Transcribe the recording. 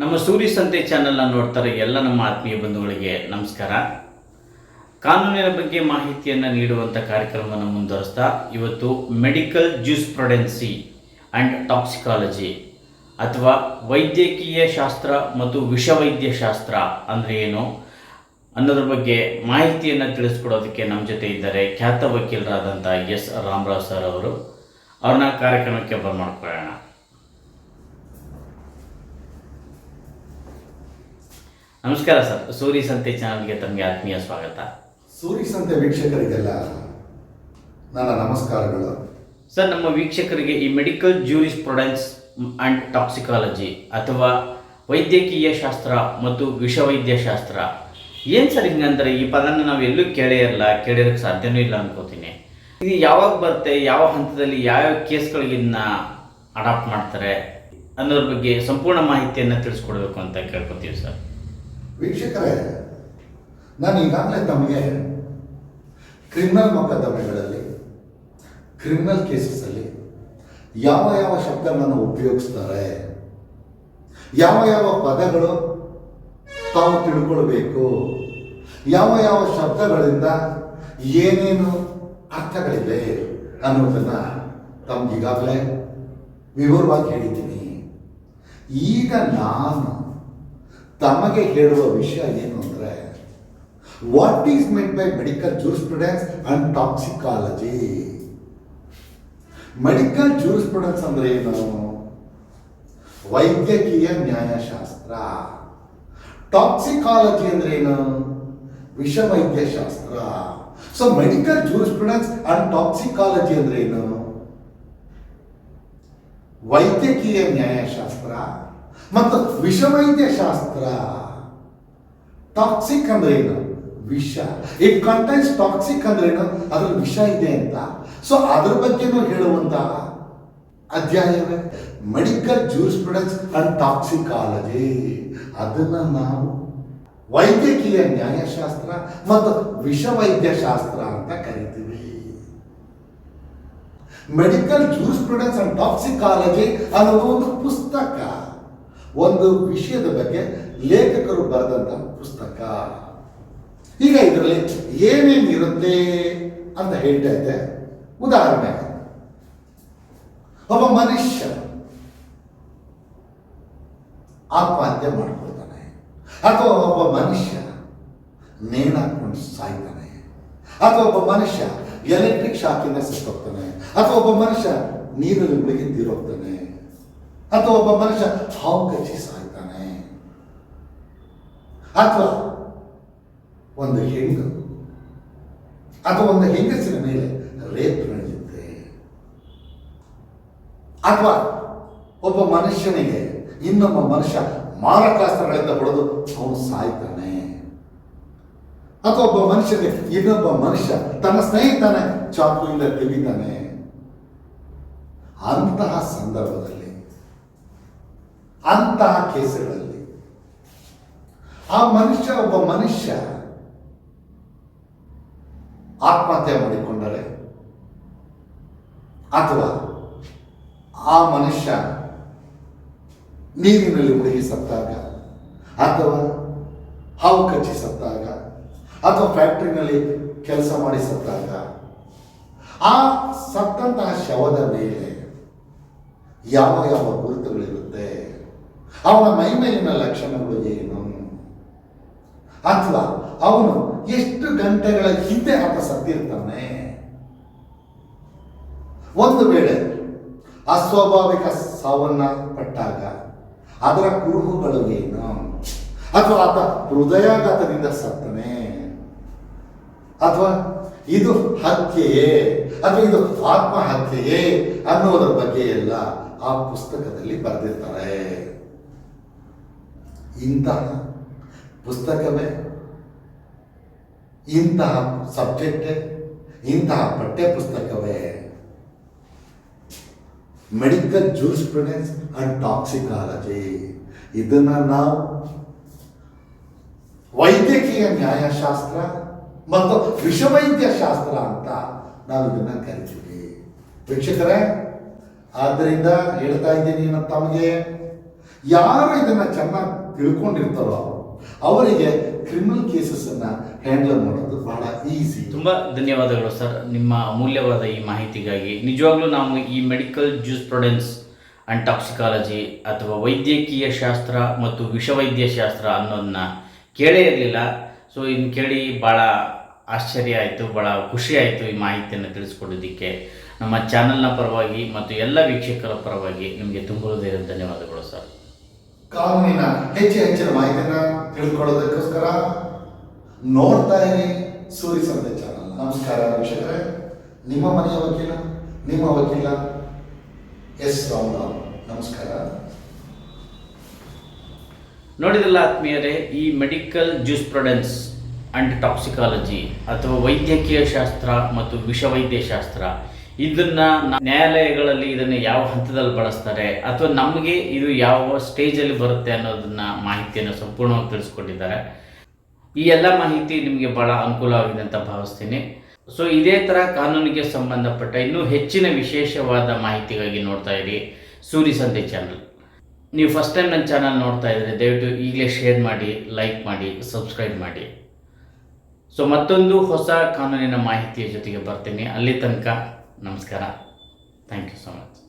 ನಮ್ಮ ಸೂರ್ಯ ಸಂತೆ ಚಾನೆಲ್ನ ನೋಡ್ತಾರೆ ಎಲ್ಲ ನಮ್ಮ ಆತ್ಮೀಯ ಬಂಧುಗಳಿಗೆ ನಮಸ್ಕಾರ. ಕಾನೂನಿನ ಬಗ್ಗೆ ಮಾಹಿತಿಯನ್ನು ನೀಡುವಂಥ ಕಾರ್ಯಕ್ರಮವನ್ನು ಮುಂದುವರಿಸ್ತಾ ಇವತ್ತು medical jurisprudence and toxicology ಅಥವಾ ವೈದ್ಯಕೀಯ ಶಾಸ್ತ್ರ ಮತ್ತು ವಿಷವೈದ್ಯ ಶಾಸ್ತ್ರ ಅಂದರೆ ಏನು ಅನ್ನೋದ್ರ ಬಗ್ಗೆ ಮಾಹಿತಿಯನ್ನು ತಿಳಿಸ್ಕೊಡೋದಕ್ಕೆ ನಮ್ಮ ಜೊತೆ ಇದ್ದಾರೆ ಖ್ಯಾತ ವಕೀಲರಾದಂಥ ಎಸ್ ರಾಮರಾವ್ ಸರ್ ಅವರು. ಅವ್ರನ್ನ ಕಾರ್ಯಕ್ರಮಕ್ಕೆ ಬರಮಾಡ್ಕೊಳ್ಳೋಣ ನಮಸ್ಕಾರ ಸರ್. ಸೂರಿ ಸಂತೆ ಚಾನಲ್ಗೆ ತಮಗೆ ಆತ್ಮೀಯ ಸ್ವಾಗತ. ಸೂರಿ ಸಂತೆ ವೀಕ್ಷಕರಿಗೆಲ್ಲ ನನ್ನ ನಮಸ್ಕಾರಗಳು. ಸರ್ ನಮ್ಮ ವೀಕ್ಷಕರಿಗೆ ಈ medical jurisprudence and toxicology ಅಥವಾ ವೈದ್ಯಕೀಯ ಶಾಸ್ತ್ರ ಮತ್ತು ವಿಷವೈದ್ಯಶಾಸ್ತ್ರ ಏನು ಸರ್ ಹಿಂಗಂದ್ರೆ ಈ ಪದನ ನಾವು ಎಲ್ಲೂ ಕೇಳೇ ಇರಲ್ಲ ಕೇಳಿರೋಕ್ಕೆ ಸಾಧ್ಯನೂ ಇಲ್ಲ ಅನ್ಕೋತೀನಿ. ಇದು ಯಾವಾಗ ಬರುತ್ತೆ ಯಾವ ಹಂತದಲ್ಲಿ ಯಾವ್ಯಾವ ಕೇಸ್ಗಳಿಗೆ ಇದನ್ನ ಅಡಾಪ್ಟ್ ಮಾಡ್ತಾರೆ ಅನ್ನೋದ್ರ ಬಗ್ಗೆ ಸಂಪೂರ್ಣ ಮಾಹಿತಿಯನ್ನು ತಿಳಿಸ್ಕೊಡ್ಬೇಕು ಅಂತ ಕೇಳ್ಕೊತೀವಿ ಸರ್. ವೀಕ್ಷಕರೇ, ನಾನು ಈಗಾಗಲೇ ತಮಗೆ ಕ್ರಿಮಿನಲ್ ಮೊಕದ್ದಮೆಗಳಲ್ಲಿ ಕ್ರಿಮಿನಲ್ ಕೇಸಸ್ಸಲ್ಲಿ ಯಾವ ಯಾವ ಶಬ್ದಗಳನ್ನು ಉಪಯೋಗಿಸ್ತಾರೆ, ಯಾವ ಯಾವ ಪದಗಳು ತಾವು ತಿಳ್ಕೊಳ್ಬೇಕು, ಯಾವ ಯಾವ ಶಬ್ದಗಳಿಂದ ಏನೇನು ಅರ್ಥಗಳಿವೆ ಅನ್ನೋದನ್ನ ತಮ್ಗೀಗಾಗಲೇ ವಿವರವಾಗಿ ಹೇಳಿದ್ದೀನಿ. ಈಗ ನಾನು ತಮಗೆ ಹೇಳುವ ವಿಷಯ ಏನು ಅಂದರೆ what is meant by medical jurisprudence and toxicology medical jurisprudence ಅಂದ್ರೆ ಏನು? ವೈದ್ಯಕೀಯ ನ್ಯಾಯಶಾಸ್ತ್ರ. ಟಾಕ್ಸಿಕಾಲಜಿ ಅಂದ್ರೆ ಏನು? ವಿಷವೈದ್ಯಶಾಸ್ತ್ರ. So medical jurisprudence and toxicology ಅಂದ್ರೆ ಏನು? ವೈದ್ಯಕೀಯ ನ್ಯಾಯಶಾಸ್ತ್ರ. ಮತ್ತು ವಿಷವೈದ್ಯ ಶಾಸ್ತ್ರ ಟಾಕ್ಸಿಕ್ ಅಂದ್ರೆ ಏನು? ವಿಷ. ಇಟ್ ಕಂಟೈನ್ಸ್ ಟಾಕ್ಸಿಕ್ ಅಂದ್ರೆ ಏನು? ಅದ್ರಲ್ಲಿ ವಿಷ ಇದೆ ಅಂತ. ಸೊ ಅದ್ರ ಬಗ್ಗೆನೂ ಹೇಳುವಂತ ಅಧ್ಯಾಯವೇ? Medical jurisprudence and toxicology ಅದನ್ನ ನಾವು ವೈದ್ಯಕೀಯ ನ್ಯಾಯಶಾಸ್ತ್ರ ಮತ್ತು ವಿಷವೈದ್ಯ ಶಾಸ್ತ್ರ ಅಂತ ಕರಿತೀವಿ. Medical jurisprudence and toxicology ಅನ್ನೋದು ಒಂದು ಪುಸ್ತಕ. ಒಂದು ವಿಷಯದ ಬಗ್ಗೆ ಲೇಖಕರು ಬರೆದಂತಹ ಪುಸ್ತಕ. ಈಗ ಇದರಲ್ಲಿ ಏನೇನು ಇರುತ್ತೆ ಅಂತ ಹೇಳ್ತಾ ಇದ್ದೆ. ಉದಾಹರಣೆ. ಒಬ್ಬ ಮನುಷ್ಯ ಆತ್ಮಹತ್ಯೆ ಮಾಡ್ಕೊಳ್ತಾನೆ. ಅಥವಾ ಒಬ್ಬ ಮನುಷ್ಯ ನೇಣಾಕೊಂಡು ಸಾಯ್ತಾನೆ. ಅಥವಾ ಒಬ್ಬ ಮನುಷ್ಯ ಎಲೆಕ್ಟ್ರಿಕ್ ಶಾಕಿಂದ ಸತ್ತೋಗ್ತಾನೆ. ಅಥವಾ ಒಬ್ಬ ಮನುಷ್ಯ ನೀರಲ್ಲಿ ಮುಳುಗಿ ತೀರೋಗ್ತಾನೆ. ಅಥವಾ ಒಬ್ಬ ಮನುಷ್ಯ ಹಾವು ಕಚ್ಚಿ ಸಾಯ್ತಾನೆ ಅಥವಾ ಒಂದು ಹೆಣ್ಣು ಅಥವಾ ಒಂದು ಹೆಂಗಸಿನ ಮೇಲೆ ರೇಪ್ ನಡೆಯುತ್ತೆ. ಅಥವಾ ಒಬ್ಬ ಮನುಷ್ಯನಿಗೆ ಇನ್ನೊಬ್ಬ ಮನುಷ್ಯ ಮಾರಕಾಸ್ತ್ರಗಳಿಂದ ಹೊಡೆದು ಅವನು ಸಾಯ್ತಾನೆ. ಅಥವಾ ಒಬ್ಬ ಮನುಷ್ಯನಿಗೆ ಇನ್ನೊಬ್ಬ ಮನುಷ್ಯ ತನ್ನ ಸ್ನೇಹಿತನ ಚಾಕುವಿಂದ ತೆಗಿತಾನೆ ಅಂತಹ ಸಂದರ್ಭದಲ್ಲಿ ಅಂತಹ ಕೇಸುಗಳಲ್ಲಿ ಆ ಮನುಷ್ಯ ಒಬ್ಬ ಮನುಷ್ಯ ಆತ್ಮಹತ್ಯೆ ಮಾಡಿಕೊಂಡರೆ ಅಥವಾ ಆ ಮನುಷ್ಯ ನೀರಿನಲ್ಲಿ ಮುಳುಗಿ ಸತ್ತಾಗ ಅಥವಾ ಹಾವು ಕಚ್ಚಿ ಸತ್ತಾಗ ಅಥವಾ ಫ್ಯಾಕ್ಟ್ರಿನಲ್ಲಿ ಕೆಲಸ ಮಾಡಿ ಸತ್ತಾಗ ಆ ಸತ್ತಂತಹ ಶವದ ಮೇಲೆ ಯಾವ ಯಾವ ಗುರುತುಗಳಿರುತ್ತೆ? ಅವನ ಮೈಮೇಲಿನ ಲಕ್ಷಣಗಳು ಏನು? ಅಥವಾ ಅವನು ಎಷ್ಟು ಗಂಟೆಗಳ ಹಿಂದೆ ಆತ ಸತ್ತಿರ್ತಾನೆ? ಒಂದು ವೇಳೆ ಅಸ್ವಾಭಾವಿಕ ಸಾವನ್ನ ಪಟ್ಟಾಗ ಅದರ ಕುರುಹುಗಳು ಏನು? ಅಥವಾ ಆತ ಹೃದಯಾಘಾತದಿಂದ ಸತ್ತನೆ? ಅಥವಾ ಇದು ಹತ್ಯೆಯೇ? ಅಥವಾ ಇದು ಆತ್ಮಹತ್ಯೆಯೇ ಅನ್ನೋದರ ಬಗ್ಗೆ ಎಲ್ಲ ಆ ಪುಸ್ತಕದಲ್ಲಿ ಬರೆದಿರ್ತಾರೆ. ಇಂತಹ ಪುಸ್ತಕವೇ, ಇಂತಹ ಸಬ್ಜೆಕ್ಟೇ, ಇಂತಹ ಪಠ್ಯ ಪುಸ್ತಕವೇ ಮೆಡಿಕಲ್ ಪ್ರೊಡೆನ್ಸ್ ಅಂಡ್ ಟಾಕ್ಸಿಕಾಲಜಿ ಇದನ್ನು ನಾವು ವೈದ್ಯಕೀಯ ನ್ಯಾಯಶಾಸ್ತ್ರ ಮತ್ತು ವಿಷವೈದ್ಯ ಶಾಸ್ತ್ರ ಅಂತ ನಾವು ಇದನ್ನು ಕರಿತೀವಿ. ವೀಕ್ಷಕರೇ, ಆದ್ದರಿಂದ ಹೇಳ್ತಾ ಇದ್ದೀನಿ ನಾನು ತಮಗೆ ಯಾರು ಇದನ್ನ ಚೆನ್ನಾಗಿ ತಿಳ್ಕೊಂಡಿರ್ತಾರೋ ಅವರಿಗೆ ಕ್ರಿಮಿನಲ್ ಕೇಸಸ್ ಅನ್ನ ಹ್ಯಾಂಡಲ್ ಮಾಡೋದು ಬಹಳ ಈಸಿ ತುಂಬ ಧನ್ಯವಾದಗಳು ಸರ್, ನಿಮ್ಮ ಅಮೂಲ್ಯವಾದ ಈ ಮಾಹಿತಿಗಾಗಿ. ನಿಜವಾಗ್ಲೂ ನಾವು ಈ medical jurisprudence and toxicology ಅಥವಾ ವೈದ್ಯಕೀಯ ಶಾಸ್ತ್ರ ಮತ್ತು ವಿಷವೈದ್ಯ ಶಾಸ್ತ್ರ ಅನ್ನೋದನ್ನ ಕೇಳೇ ಇರಲಿಲ್ಲ. ಸೊ ಇನ್ನು ಕೇಳಿ ಭಾಳ ಆಶ್ಚರ್ಯ ಆಯಿತು ಭಾಳ ಖುಷಿ ಆಯಿತು ಈ ಮಾಹಿತಿಯನ್ನು ತಿಳಿಸ್ಕೊಡೋದಕ್ಕೆ. ನಮ್ಮ ಚಾನಲ್ನ ಪರವಾಗಿ ಮತ್ತು ಎಲ್ಲ ವೀಕ್ಷಕರ ಪರವಾಗಿ ನಿಮಗೆ ತುಂಬ ಧನ್ಯವಾದಗಳು ಸರ್. ಕಾನೂನಿನ ಹೆಚ್ಚು ಹೆಚ್ಚಿನ ಮಾಹಿತಿಯನ್ನು ತಿಳ್ಕೊಳ್ಳೋದಕ್ಕೋಸ್ಕರ ನೋಡ್ತಾ ಇರಿ ಸೂರಿ ಸಂತೆ ಚಾನಲ್ ನಮಸ್ಕಾರ ವೀಕ್ಷಕರೇ. ನಿಮ್ಮ ಮನೆಯ ವಕೀಲ, ನಿಮ್ಮ ವಕೀಲ ಎಸ್ ರಾಮರಾವ್. ನಮಸ್ಕಾರ. ನೋಡಿದಲ್ಲ ಆತ್ಮೀಯರೇ, ಈ medical jurisprudence and toxicology ಅಥವಾ ವೈದ್ಯಕೀಯ ಶಾಸ್ತ್ರ ಮತ್ತು ವಿಷವೈದ್ಯ ಶಾಸ್ತ್ರ ಇದನ್ನ ನ್ಯಾಯಾಲಯಗಳಲ್ಲಿ ಇದನ್ನು ಯಾವ ಹಂತದಲ್ಲಿ ಬಳಸ್ತಾರೆ ಅಥವಾ ನಮಗೆ ಇದು ಯಾವ ಸ್ಟೇಜಲ್ಲಿ ಬರುತ್ತೆ ಅನ್ನೋದನ್ನ ಮಾಹಿತಿಯನ್ನು ಸಂಪೂರ್ಣವಾಗಿ ತಿಳಿಸ್ಕೊಟ್ಟಿದ್ದಾರೆ. ಈ ಎಲ್ಲ ಮಾಹಿತಿ ನಿಮಗೆ ಬಹಳ ಅನುಕೂಲವಾಗಿದೆ ಅಂತ ಭಾವಿಸ್ತೀನಿ. ಸೊ ಇದೇ ಥರ ಕಾನೂನಿಗೆ ಸಂಬಂಧಪಟ್ಟ ಇನ್ನೂ ಹೆಚ್ಚಿನ ವಿಶೇಷವಾದ ಮಾಹಿತಿಗಾಗಿ ನೋಡ್ತಾ ಇರಿ ಸೂರಿ ಸಂತೆ ಚಾನಲ್ ನೀವು ಫಸ್ಟ್ ಟೈಮ್ ನನ್ನ ಚಾನಲ್ ನೋಡ್ತಾ ಇದ್ರೆ ದಯವಿಟ್ಟು ಈಗಲೇ ಶೇರ್ ಮಾಡಿ ಲೈಕ್ ಮಾಡಿ ಸಬ್ಸ್ಕ್ರೈಬ್ ಮಾಡಿ. ಸೊ ಮತ್ತೊಂದು ಹೊಸ ಕಾನೂನಿನ ಮಾಹಿತಿಯ ಜೊತೆಗೆ ಬರ್ತೀನಿ. ಅಲ್ಲಿ ತನಕ ನಮಸ್ಕಾರ ಥ್ಯಾಂಕ್ ಯು ಸೊ ಮಚ್